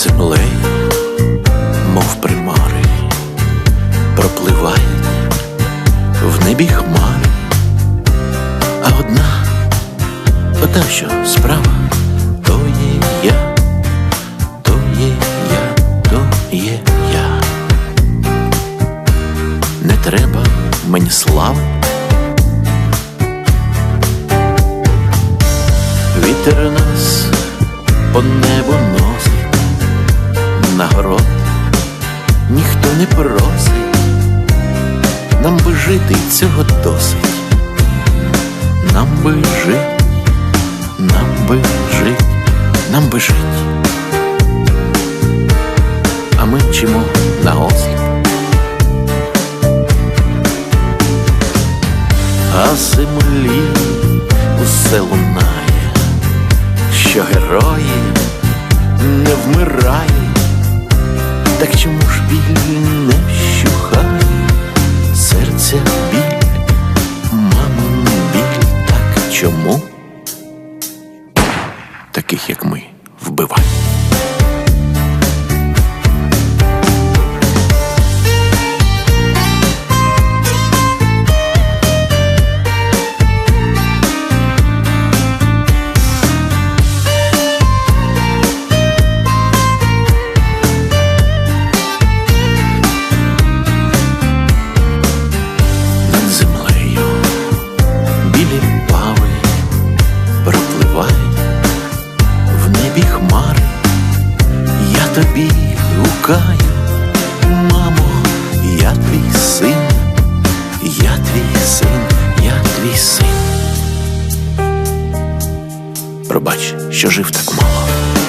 землею, мов примари, пропливають в небі хмари, а одна, ота, що справа, то є я, то є я, то є я. Не треба мені слави. Вітер нас по небу нагород ніхто не просить, нам би жити цього досить, нам би жить, нам би жить, нам би жить. А ми вчимо на осліп. А землі усе лунає, серця біль, мамин біль, так чому? Таких, як ми, вбивають. Тобі гукаю, мамо, я твій син, я твій син, я твій син. Пробач, що жив так мало.